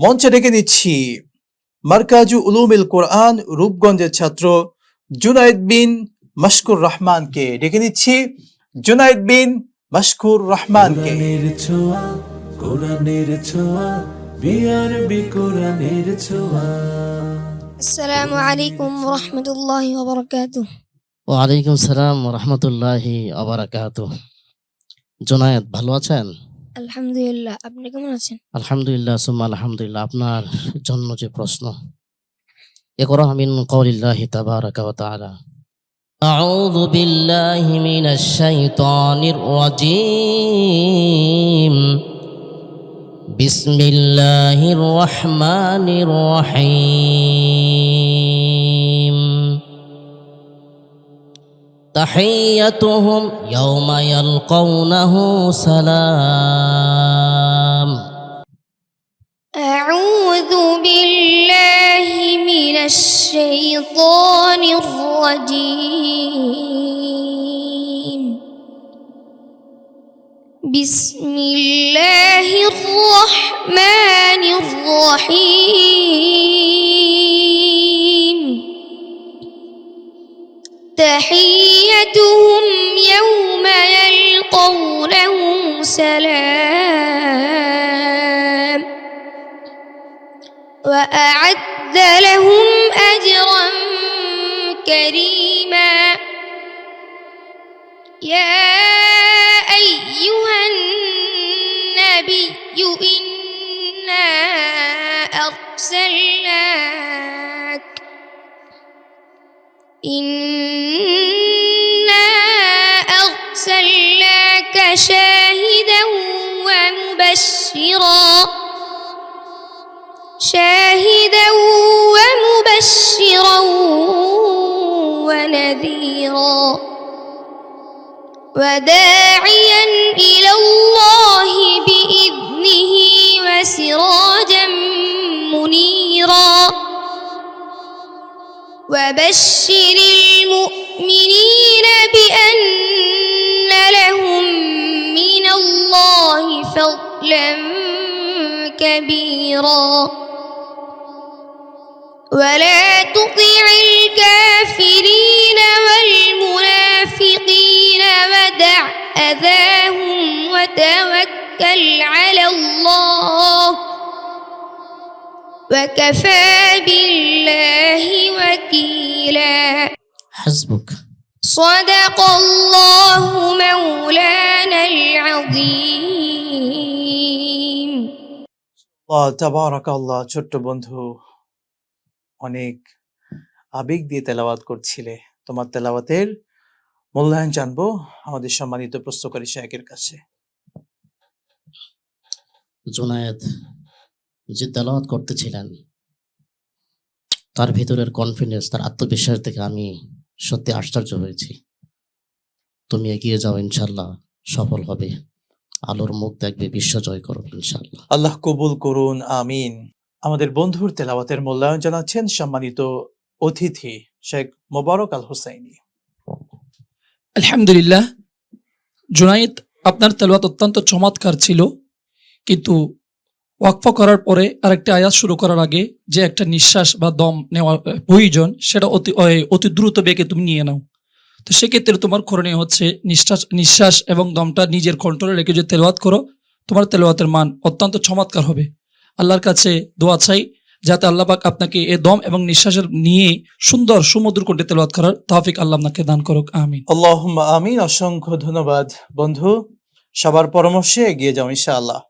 মঞ্চে ডেকে দিচ্ছি মার্কাজু উলুমিল কোরআন রূপগঞ্জের ছাত্র জুনায়দ বিন মশকুর রহমানকে ডেকে দিচ্ছি জুনায়দ বিন মশকুর রহমানকে। কোরআনের ছোঁয়া কোরআনের ছোঁয়া আসসালামু আলাইকুম ওয়া রাহমাতুল্লাহি ওয়া বারাকাতুহু। ওয়া আলাইকুম সালাম ওয়া রাহমাতুল্লাহি ওয়া বারাকাতুহু। জোনায়েত ভালো আছেন? الحمد لله আপনি কেমন আছেন আলহামদুলিল্লাহ সুম্মা আলহামদুলিল্লাহ আপনার জন্য যে প্রশ্ন اقرأ من قول الله تبارك وتعالى أعوذ بالله من الشيطان الرجيم بسم الله الرحمن الرحيم تحيتهم يوم يلقونه سلام. أعوذ بالله من الشيطان الرجيم. بسم الله الرحمن الرحيم. تحيتهم يوم يلقونه سلام وأعد لهم أجرا كريما يا أيها النبي إنا أرسلناك أرسلناك شاهدا ومبشرا. شاهدا ومبشرا ونذيرا. وداعيا إلى الله بإذنه وسراجا منيرا. وبشر المؤمنين بأن لهم من الله فضلا كبيرا. ولا تطع الكافرين والمنافقين ودع أذاهم وتوكل على الله. وكفى بالله وكيلا. حسبك. صدق الله مولانا العظيم আল্লাহ তাবারাক আল্লাহ ছোট্ট বন্ধু অনেক আবেগ দিয়ে তেলাওয়াত করছিলে তোমার তেলাওয়াতের মূল্যায়ন জানবো আমাদের সম্মানিত প্রশ্নকারী শায়কের কাছে জোনায়েদ যে তেলাওয়াত করতেছিলেন তার ভিতরের কনফিডেন্স তার আত্মবিশ্বাস দেখে আমি সত্যি আশ্চর্য হয়েছি। তুমি এগিয়ে যাও ইনশাল্লাহ সফল হবে। আলোর মুখ দেখবে বিশ্ব জয় করবে ইনশাল্লাহ আল্লাহ কবুল করুন আমিন। আমাদের বন্ধুর তেলাওয়াতের মূল্যায়ন জানাচ্ছেন সম্মানিত অতিথি শেখ মোবারক আল হুসাইনি। আলহামদুলিল্লাহ জুনাইদ আপনার তেলাওয়াত অত্যন্ত চমৎকার ছিল কিন্তু ওয়াকফা করার পরে আরেকটা আয়াত শুরু করার আগে যে একটা নিঃশ্বাস বা দম নেওয়া প্রয়োজন, সেটা অতি অতি দ্রুত বেগে তুমি নিয়ে নাও। তো সেক্ষেত্রে তোমার করণীয় হচ্ছে নিঃশ্বাস নিঃশ্বাস এবং দমটা নিজের কন্ট্রোলে রেখে যদি তেলাওয়াত করো, তোমার তেলাওয়াতের মান অত্যন্ত চমৎকার হবে। আল্লাহর কাছে দোয়া চাই যাতে আল্লাহ পাক আপনাকে এ দম এবং নিঃশ্বাসের নিয়ে সুন্দর সমুদ্র কণ্ঠে তেলাওয়াত করার তাহফিক আল্লাহ আপনাকে দান করুক। আমিন। আল্লাহ আমিন। অসংখ্য ধন্যবাদ। বন্ধু, সবার পরামর্শে এগিয়ে যাও ইনশাআল্লাহ।